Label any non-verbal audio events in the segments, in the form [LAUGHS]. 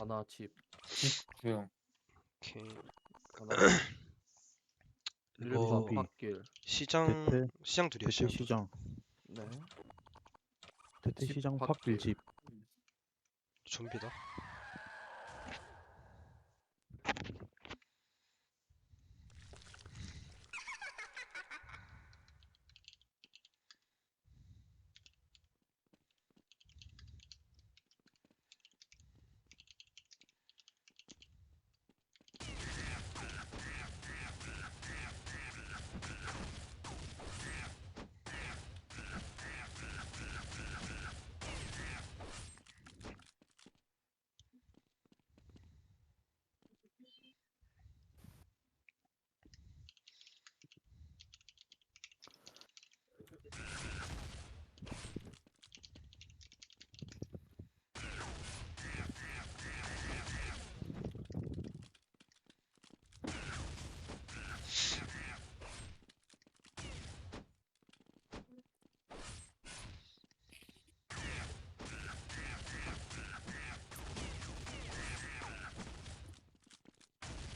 하나 집 조용. 오케이. 하나 [CLEARS THROAT] 이거 일반 밭길 시장 대퇴 시장 둘이야 대퇴 시장. 시장 네 대퇴 집, 시장. 팥길 집 좀비다.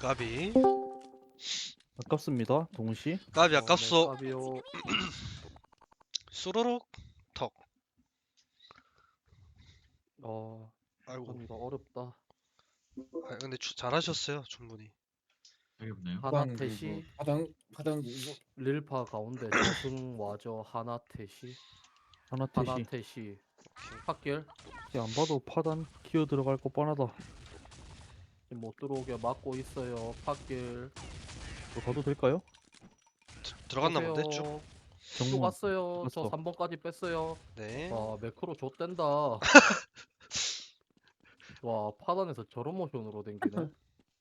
까비. 아깝습니다 동시 까비 아깝소. 값이요 [CLEARS THROAT] 수로록 턱. 어 아이고. 이거 어렵다 아, 근데 주- 잘하셨어요 충분히. 여기 없나요? 하나 화단 태시 그리고 화단 화단 이거. 릴파 가운데 저승 와저 하나 태시. 하나 하나 태시. 태시. 밭길 이제 안 봐도 파단 기어 들어갈 거 뻔하다. 지금 못 들어오게 막고 있어요 저 가도 될까요? 드- 들어갔나 본데 쭉. 쭉 정문 갔어요. 저 갔어. 3번까지 뺐어요. 네. 와 매크로 좆된다. [LAUGHS] 와 파단에서 저런 모션으로 댕기네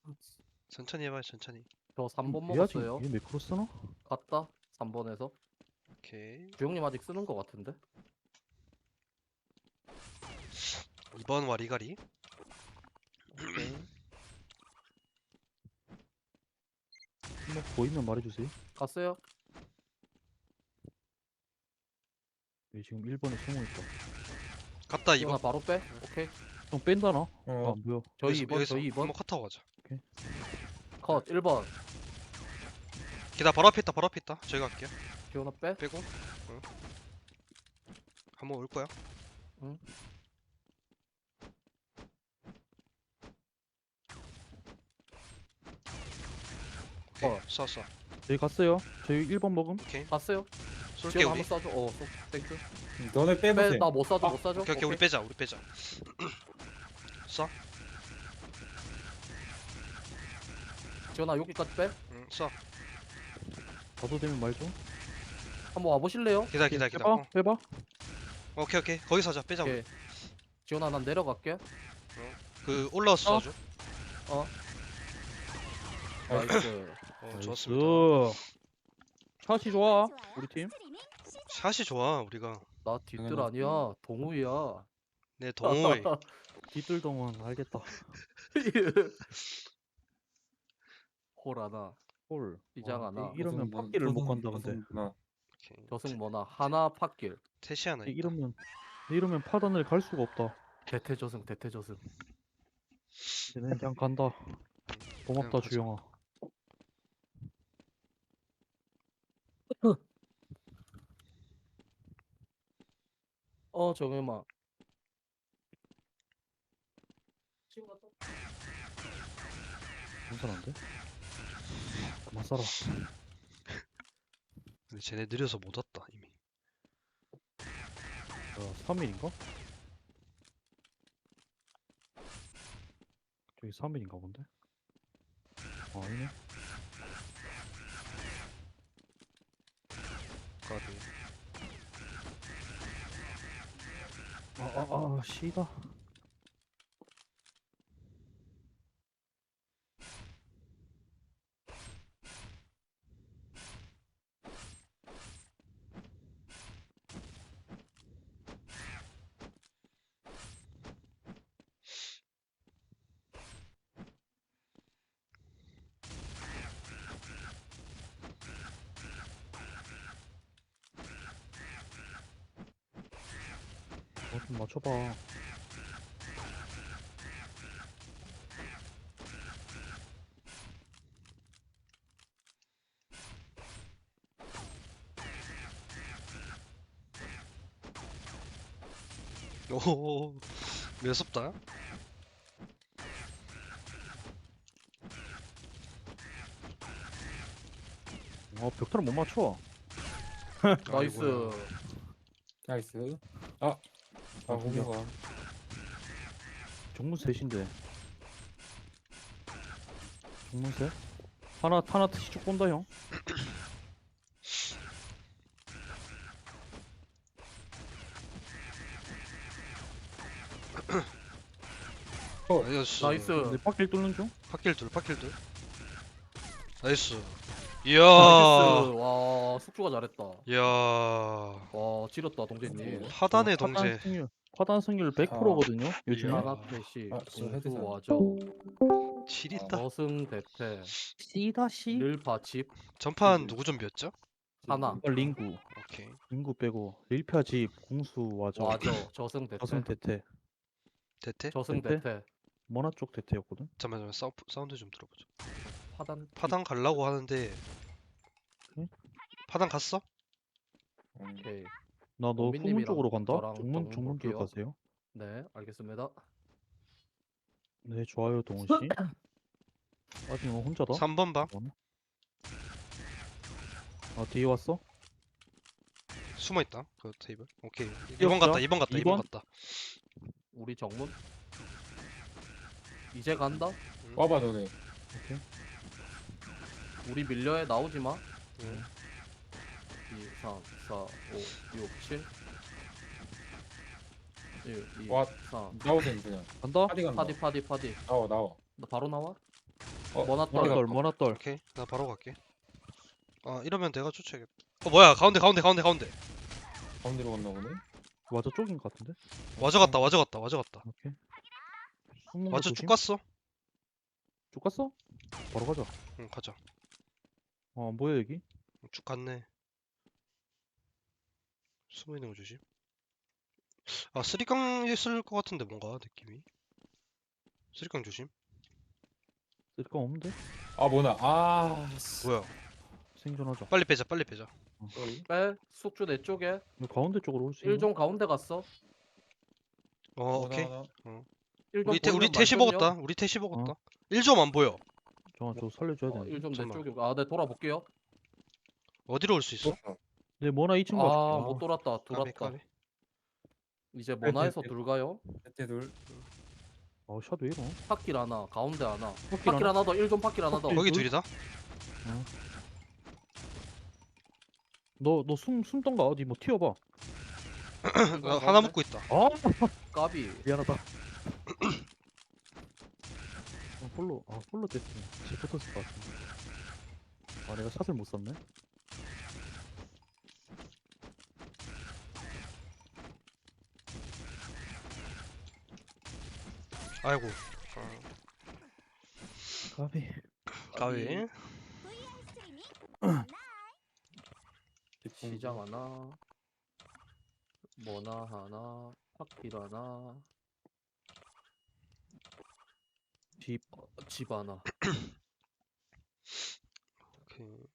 [LAUGHS] 천천히 해봐요 천천히. 저 3번 음, 얘 아직- 먹었어요 얘 매크로 쓰나? 갔다 3번에서 오케이. 주영님 아직 쓰는 거 같은데 2번 와리가리. 오케이. 뭐 보이면 말해주세요 갔어요 얘 지금 1번에 숨어있다 갔다 이거 2번. 바로 빼 오케이 형 뺀다나? 아어안 보여 저희 여기서- 2번 여기서 저희 2번 한번 컷하고 가자. 컷 1번 기다 바로 앞에 있다 바로 앞에 있다. 저희가 갈게요. 지원아 빼 빼고. 응. 한번 올 거야. 응. 오케이. 어. 쏴 쏴. 저희 갔어요 저희 1번 먹음 오케이. 갔어요 쏠게 지원 우리. 한번 쏴줘 어 쏘- 땡큐 너네 빼보세요. 빼나못 쏴줘 아, 못 쏴줘 오케이 오케이 우리 빼자 우리 빼자. [CLEARS THROAT] 쏴. 지원아 여기까지 빼 응 쏴. 가도 되면 말좀 한번 와보실래요? 기다 기다 기다. 해봐 어. 해봐 오케이 오케이 거기서 하자 빼자 우리. 오케이 지원아 난 내려갈게 그 올라와서 어? 쏴줘. 나이스 어 좋았습니다. 샷이 좋아 우리 팀 샷이 좋아 우리가. 나 뒷뜰 당연하지. 아니야 동우야 내 동호회. 뒤뜰동은 알겠다 [LAUGHS] [LAUGHS] 홀 하나 홀 시장 와, 하나 이- 이러면 저승 팥길을 못 저승- 간다 근데 저승구나. 오케이. 저승 뭐나 하나 팟길 태시 하나 이- 있다. 이러면 이러면 파단을 갈 수가 없다 대퇴 저승 대퇴 저승 그냥 간다 고맙다 가자. 주영아 어 정혜마 괜찮은데? 그만 살아 근데 쟤네 느려서 못 왔다 이미. 어, 3일인가? 저기 3일인가 본데? 아, 아니네. 까비. 아, 아, 아, 씨다. 좀 맞춰봐. 오, 매섭다. 어, 벽타를 못 맞춰. [LAUGHS] 나이스. 아이고야. 나이스. 아, 아, 아, 저기요. 공유가. 정문 셋인데. 정문 셋? 하나, 하나 트시 쭉 본다, 형. 나이스. 나이스. 근데 빡길 뚫는 중? 팟길 둘, 팟길 둘. 나이스. 이야. 나이스. 와 숙주가 잘했다. 이야. 와 지렸다 동재님. 하단의 어, 동재. 파단 승률, 파단 승률 100%거든요, 요즘에. 이야. 사각대시 아, 진짜 헤드샷. 공수 와저 지린다. 저승 대패 씨다, 씨. 릴파 집 전판 누구 좀비였죠? 하나 이거 링구. 오케이. 링구 빼고. 릴파 집, 공수, 와저. 와저 저승 대패 저승 대퇴. 대퇴? 저승 대패? 대패 머나 쪽 대퇴였거든? 잠깐만, 잠깐만. 사우, 사운드 좀 들어보자. 파단 파당 갈라고 하는데. 응? 파당 갔어? 음, 오케이. 나너 원빈님이랑 후문 쪽으로 간다? 저랑 정문 정문 쪽 볼게요. 가세요. 네 알겠습니다. 네, 좋아요, 동훈 씨. [LAUGHS] 아직 너 혼자다? 3번 방. 뭐네? 아, 뒤에 왔어? 숨어 있다. 그 테이블. 오케이. 뛰었죠? 2번 갔다. 2번 갔다. 2번 이번? 갔다. 우리 정문 이제 간다. 와봐, 너네. 오케이. 우리 밀려에 나오지 마. 응. 2, 3, 4, 5, 6, 7 1, 2, 와. 3 나오세요, 그냥. 간다? 파디 간다. 파디 파디 파디 나와, 나와. 나 바로 나와? 어, 머나떨. 머나떨, 머나떨. 오케이. 나 바로 갈게. 아, 이러면 내가 쫓아야겠다. 어, 뭐야? 가운데, 가운데, 가운데, 가운데. 가운데로 갔나 보네. 와저 쪽인 것 같은데? 와저 갔다. 와저 갔다. 와저 갔다. 오케이. 숨는 거 와저 쭉 조심. 갔어. 쭉 갔어? 바로 가자. 응, 가자. 어, 안 보여, 여기? 쭉 갔네. 숨어 있는 거 조심. 아, 쓰리깡 했을 것 같은데 뭔가 느낌이. 쓰리깡 조심. 쓸거 없는데? 아, 뭐나. 아, 씨. 뭐야? 생존하자. 빨리 빼자. 빨리 빼자. 빼 숙주 내 쪽에 이거 가운데 쪽으로 올 수 있나? 1종 가운데 갔어 어, 뭐나, 오케이. 나. 1종 우리 태 우리 태시 먹었다. 우리 태시 먹었다. 1점 안 보여. 잠깐, 저 살려줘야 어, 되는데. 1종 내 잠깐만. 쪽에 아네 돌아볼게요 어디로 올 수 있어? 네, 머나 2층 가줄게. 아못 돌았다 까비, 돌았다 까비. 이제 모나에서 네, 네. 둘 가요 대퇴 둘. 아, 샤도 이러. 팟길 하나 가운데 하나 팟길 팟길 하나? 하나 더 1종 팟길 하나 더. 거기 둘? 둘이다. 너, 너 숨, 숨던가 어디 뭐 튀어봐. 나 [LAUGHS] 하나 묶고 있다. 아! 까비 미안하다. 어, 홀로, 아, 홀로 됐으면 집 붙었을 것 같은데. 아, 내가 샷을 못 쐈네? 아이고. 까비. 까비. 시장 하나 모나 하나 팟길 하나 집. 어, 집 하나 오케이.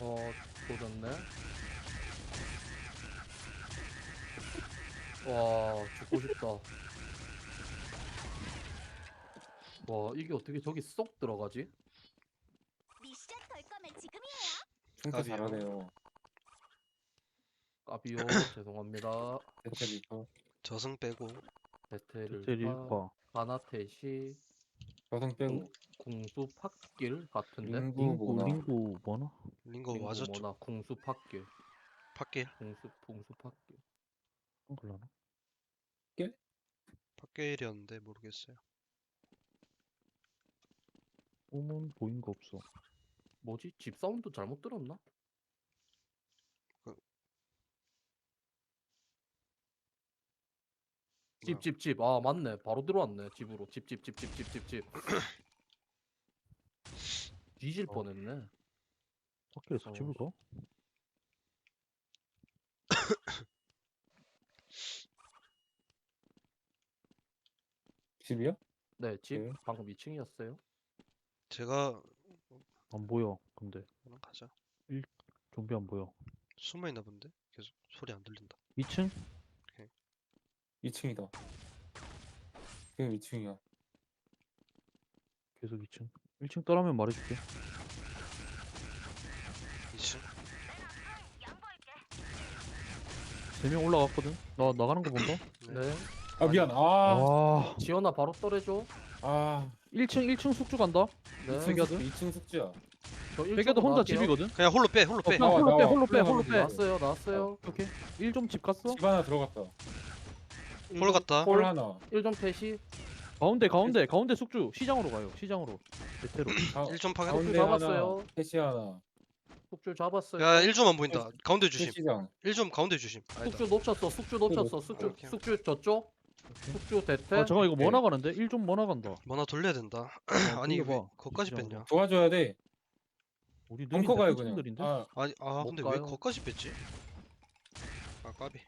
어 도졌네 와 죽고 싶다 와 이게 어떻게 저기 쏙 들어가지? 미션 걸 거면 지금이에요. 충타 까비요. 잘하네요. [COUGHS] 까비오 죄송합니다 대체리터. 저승 빼고 배틀을 제리파 가나테시 저승 빼고. 궁수 팥길 같은데? 링구 뭐나. 링구 뭐나? 링거 링구 맞았죠. 뭐나? 궁수 팥길. 밖에 궁수 궁수 팥길. 그런 걸라나? 밖에일이었는데 모르겠어요. 오문 보인 거 없어. 뭐지? 집 사운드 잘못 들었나? 뭐야? 집 집 집 아 맞네 바로 들어왔네 집으로 집 집 집 집 집 집 집 [CLEARS THROAT] 뒤질 어. 뻔했네 어. 집을 가? [CLEARS THROAT] 집이요? 네집 네. 방금 2층이었어요 제가 안 보여 근데 그냥 가자 좀비 안 보여 숨어 있나 본데 계속 소리 안 들린다 2층? 2층이다. 지금 2층이야. 계속 2층 1층 떠라면 말해줄게 2층 3명 올라갔거든? 나 나가는 거 본다? 네아 미안. 아. 아 지연아 바로 떨어져 아. 1층 1층 숙주 간다? 네 2층 백야드? 숙주. 2층 숙주야. 저 일쪽으로 혼자 나갈게요. 집이거든? 그냥 홀로 빼 홀로 어, 빼 그냥 나와, 홀로 빼 나와. 홀로 빼 홀로 빼 나왔어요 나왔어요 오케이 1좀집 갔어? 집 하나 들어갔다. 홀 갔다 홀 하나. 1점 태시 가운데 가운데 가운데 숙주 시장으로 가요 시장으로 대테로 [CLEARS THROAT] 가, 1점 파괴 가운데 하나. 잡았어요. 패시 하나. 숙주 잡았어요 야 1점만 보인다 가운데 조심 패시장. 1점 가운데 조심 아니다 숙주 놓쳤어 숙주 놓쳤어 숙주 오케이. 숙주 저쪽 숙주 대퇴 아 잠깐 이거 뭐. 나가는데? 1좀 뭐 나간다 만화 돌려야 된다 [CLEARS THROAT] 어, 아니 왜 돌려봐. 거기까지 시장으로. 뺐냐 도와줘야 돼. 우리 벙커 가요? 그냥. 아. 아니 아못 근데 왜 가요. 거기까지 뺐지 아 까비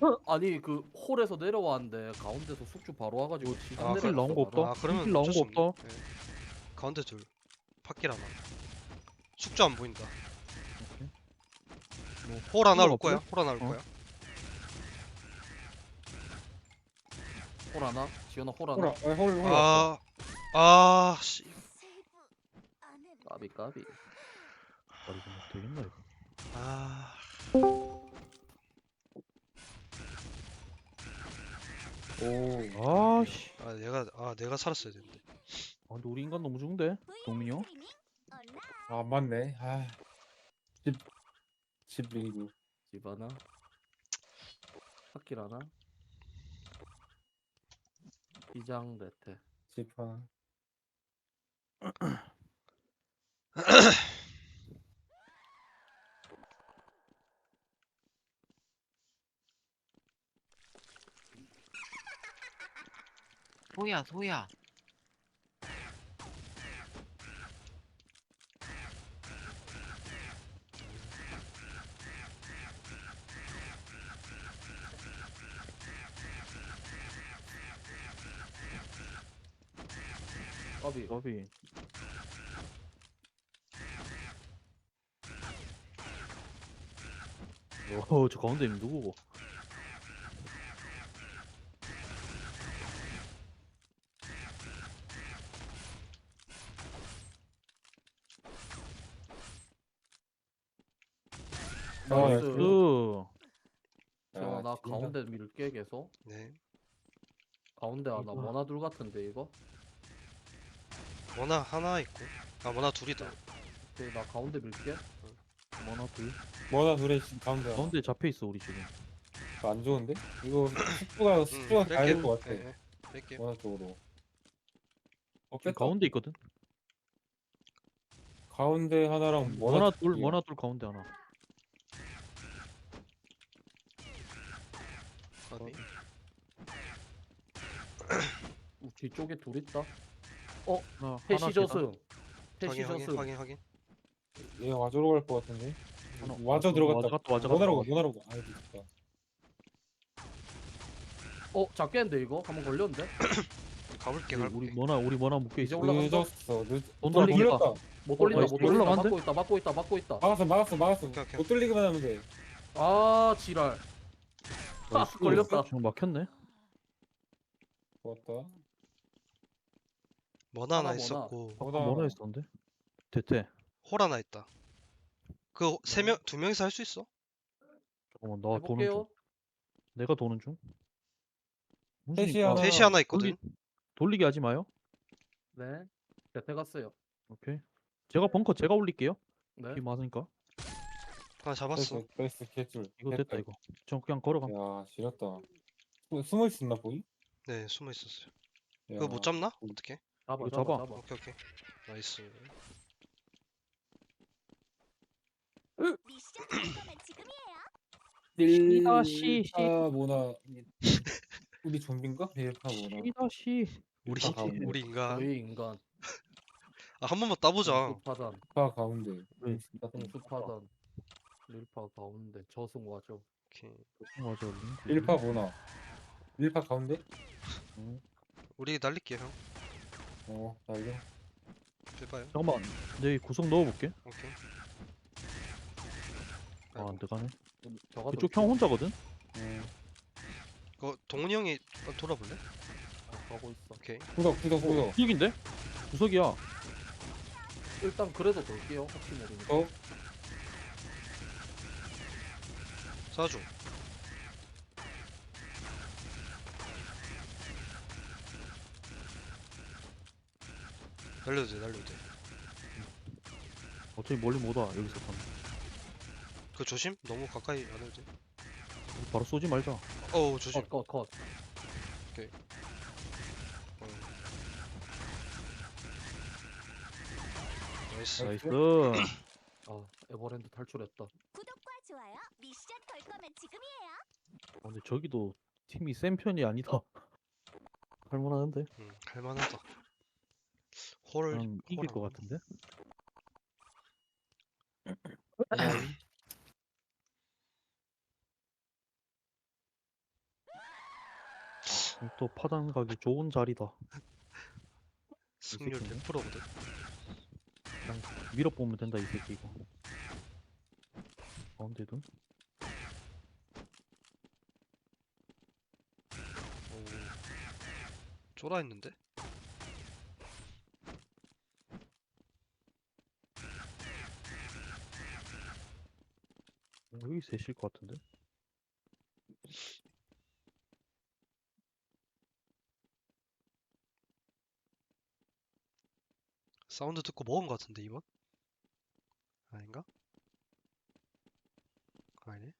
[LAUGHS] 아니 그 홀에서 내려왔는데 가운데서 숙주 바로 와가지고 시간 아, 힐 내려갔어, 나온 거. 없다? 아 그러면 힐 나온 어쩔 수거 없네. 예. 가운데 둘 하나 숙주 안 보인다 오케이. 홀 하나 올홀 거야? 홀 하나 올 어. 거야 홀 하나 지연아 홀 홀. 하나 아, 홀 홀. 아, 아, 씨. 세부 안에는 까비 까비 아뭐 되겠나 이거 아, 오. 아씨 아, 내가, 아, 내가 살았어야 되는데. 아 근데 우리 인간 너무 좋은데? 동민이 형? 아 맞네. 아. 집. 집 리그. 집 하나 팟길 하나 시장 대퇴 집 하나. [CLEARS THROAT] [CLEARS THROAT] 소야 소야. 까비. 까비. 어저 가운데 있는 누구고? 아, 나이스. 그 지연아 나 아, 진짜. 가운데 밀게 계속 네. 가운데 하나 이거. 원화 둘 같은데 이거 원화 하나 있고. 아, 원화 둘이다. 오케이 나 가운데 밀게 뭐나 둘 뭐나 둘에 집 가운데 하나. 가운데 잡혀 있어 우리 지금 이거 안 좋은데? 이거 숙주가 숙주가 가야 될것 같아. 예, 예. 뺄게요. 뭐나 쪽으로. 어, 지금 뺐다. 가운데 있거든? 가운데 하나랑 뭐나 둘. 뭐나 둘 가운데 하나 까비. 우- 뒤쪽에 둘 있다 하나 패시 저승 패시 확인, 확인, 저승 확인, 확인. 얘 와줘로 갈 것 같은데. 하나 와줘 들어갔다. 와줘 갔다 와줘 뭐나로 가. 뭐나로 가. 아이고 진짜. 어 작겠는데 이거 한번 걸렸는데 [COUGHS] 가볼게 우리 가볼게 뭐나 우리 뭐나 묶여 이제 있어. 올라간다. 늦었어. 늦. 돈돈 돌리겠다. 돌렸다. 못 돌린다 어, 못 돌린다 올라가는데? 막고 있다 막고 있다 막고 있다 막았어 막았어 막았어. 오케이, 오케이. 못 돌리기만 하면 돼. 아 지랄 아, [LAUGHS] 걸렸다 지금 막혔네. 좋았다. 머나 하나 하나, 머나. 있었고 아까 보다. 뭐나 했었는데? 대퇴. 홀 하나 있다 그 세 명 두 명이서 할 수 있어? 잠깐만 나 도는 중. 해볼게요 내가 도는 중. 셋이 훈수니까 하나. 셋이 하나 있거든 돌리, 돌리게 하지 마요. 네 대퇴 갔어요 오케이. 제가 벙커 제가 올릴게요. 네 비 맞으니까. 하나 잡았어 나이스 나이스 개줄. 이거 됐다 이거. 저 그냥 걸어가. 야 지렸다. 수- 숨어 있었나 보이? 네 숨어 있었어요 야, 그거 못 잡나? 음. 어떻게? 잡아 이거 잡아 잡아. 잡아 오케이 오케이 나이스 미션 지금이에요. 시다, 시, 시. 아 뭐나 우리 좀비인가? 일파 뭐나 이다시. 우리 일파 가운데. 우리 인간 저희 인간 아 한 번만 따보자 수파단 일파 가운데 왜? 수파단 릴파 가운데 저승 와죠 오케이 맞아. 일파 뭐나 일파 가운데? 우리 날릴게 형 어 날려 해봐요 잠깐만. 내 구석 넣어볼게. 오케이 아, 아이고, 안 들어가네. 저가 그쪽 형 혼자거든? 어 그거 동훈이 형이 돌아볼래? 가고 있어 오케이 구석 구석 구석 구석인데? 구석이야. 일단 그래도 돌게요 혹시 모르니까 어? 사주 날려도 돼 날려도 돼그 어차피 멀리 못 와. 여기서 선. 그 조심 너무 가까이 안 해도 돼 바로 쏘지 말자. 어우 조심 컷 컷컷 어. 나이스 나이스. 아 에버랜드 탈출했다 구독과 좋아요. 미션 걸 거면 지금이에요. 어, 근데 저기도 팀이 센 편이 아니다. [LAUGHS] 할만하는데? 응 할만하다 홀을 난 이길 것홀 같은데? [CLEARS THROAT] 아, 또 파단 가기 좋은 자리다. 승률 새끼네. 100%거든 그냥 밀어보면 된다 이 새끼 이거. 가운데도? 오 쫄아 있는데 여기 셋일 것 같은데? 사운드 듣고 먹은 것 같은데 이번? 아닌가? 아니네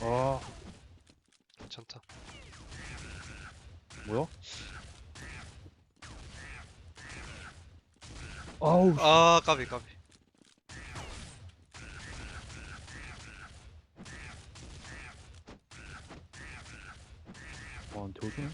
아 괜찮다 뭐야? 아우 씨. 아 까비 까비 나한테 오주네?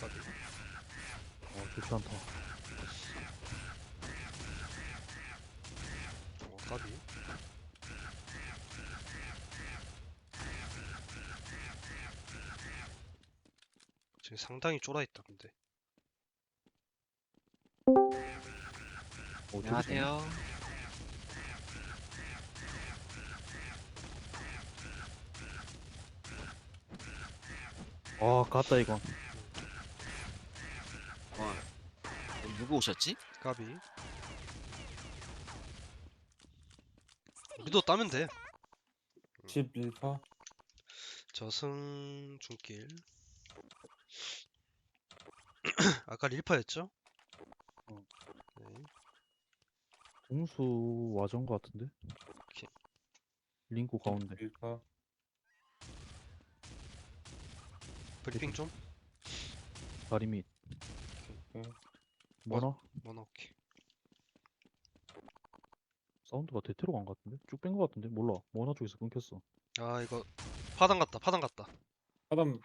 까비 아 좋지 않다. 어 까비 지금 상당히 쫄아 있다 근데 어, 안녕하세요. 아 갔다 이건. 어, 누구 오셨지? 까비 우리도 따면 돼 11파 저승 중길 [CLEARS THROAT] 아까 릴파였죠? 어. 네. 동수 와전 것 같은데? 오케이. 링고 가운데. 1파 브리핑 좀? 다리 밑. 오케이. 뭐나? 뭐나 오케이 사운드가 대테로 간 것 같은데? 쭉 뺀 것 같은데? 몰라. 모나 쪽에서 끊겼어. 아 이거 파당 갔다 파당 갔다 사람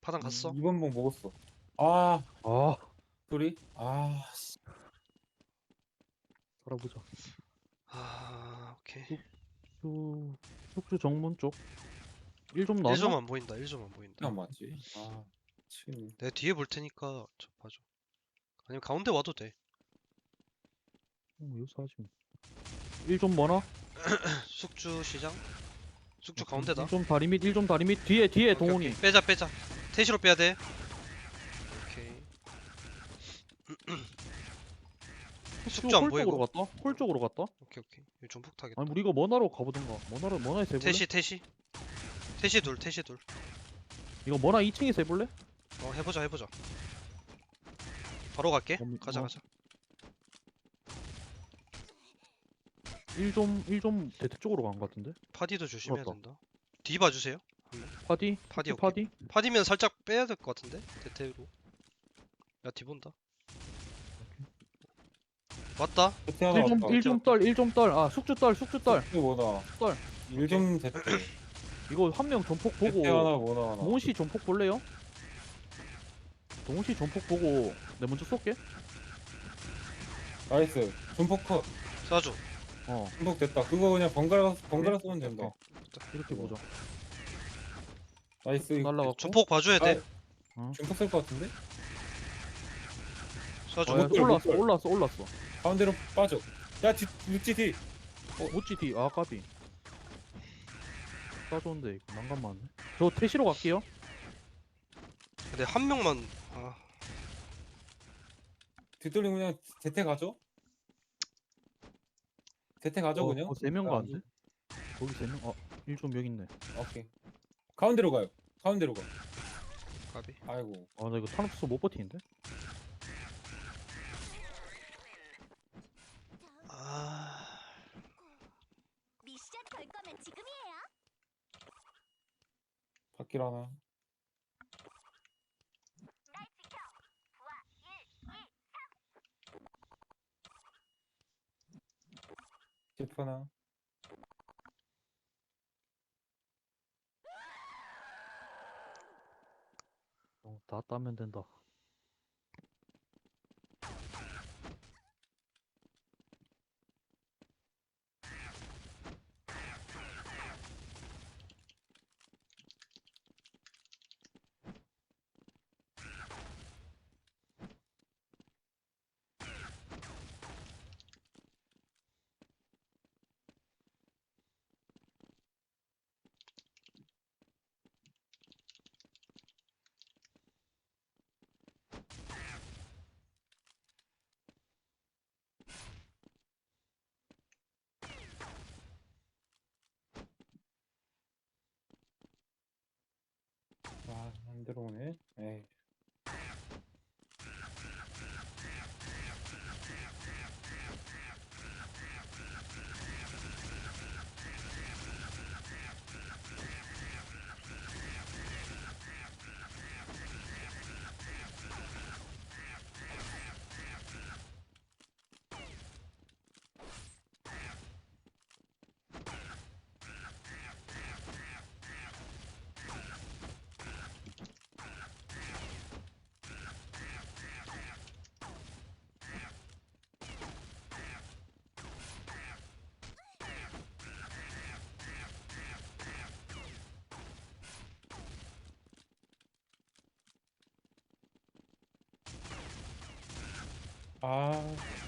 파당 갔어? 2번 봉 먹었어. 아 아, 소리. 아 씨. 살아보자. 아 오케이 수, 숙주 정문 쪽. 1좀 나왔나? 1점 안 보인다 1점 안 보인다 안 맞지? 아 지금 내가 뒤에 볼 테니까 저 봐줘 아니면 가운데 와도 돼 어, 여기서 하지 뭐. 1좀 뭐나? [CLEARS THROAT] 숙주 시장 숙주 가운데다 1좀 다리 밑, 1좀 다리 밑. 뒤에, 뒤에 오케이, 동훈이. 오케이. 빼자 빼자 태시로 빼야 돼 오케이 [CLEARS THROAT] 숙주 안홀 쪽으로 보이고 갔다? 홀 쪽으로 갔다? 오케이 오케이 이거 중폭 타겠다 아니, 우리가 머나로 가보든가. 머나로, 머나에서 해볼래? 태시 태시 태시 둘 태시 둘 이거 머나 2층에서 해볼래? 어 해보자 해보자 바로 갈게 어미- 가자 어. 가자 1좀, 1좀 대퇴 쪽으로 간 것 같은데? 파디도 조심해야. 된다 뒤 봐주세요 파디? 파디 오케이. 파디? 파디면 살짝 빼야 될 것 같은데 대테로 야뒤 본다 왔다 끝에 하나 1좀, 왔다. 1좀 떨, 1좀 떨. 아, 숙주 떨, 숙주 떨. 이게 뭐다? 떨. 1점 됐대. 이거 한 명 전폭 보고. 끝에 하나 뭐나 하나. 동훈 씨 전폭 볼래요? 동훈 씨 전폭 보고 내 먼저 쏠게. 나이스. 중폭 컷. 쏴줘 어, 중폭 됐다. 그거 그냥 번갈아 번갈아 쏘면 된다. 이렇게 보자. 나이스. 이거 날라갔고. 조폭 봐줘야 돼 중폭 쓸것 같은데? 쏴줘 어, 야, 올랐어. 올랐어, 올랐어. 가운데로 빠져. 야, 뒤, 육지 뒤. 못지 뒤, 아 까비. 싸좋은데 이거 난간 많네. 저 태시로 갈게요. 근데 한 명만 아 뒤돌리면 그냥 대퇴 가죠? 대퇴 가죠, 그냥? 어, 세명 아, 가는데? 거기 세 명. 어, 1좀 여기 있네. 오케이. 가운데로 가요. 가운데로 가. 까비 아이고. 아, 나 이거 탄 없어서 못 버티는데? 아 미션 걸 거면 지금이에요. 바퀴 하나. 집 하나. 어, 다 따면 된다. 아, 안 들어오네. 에이. 啊。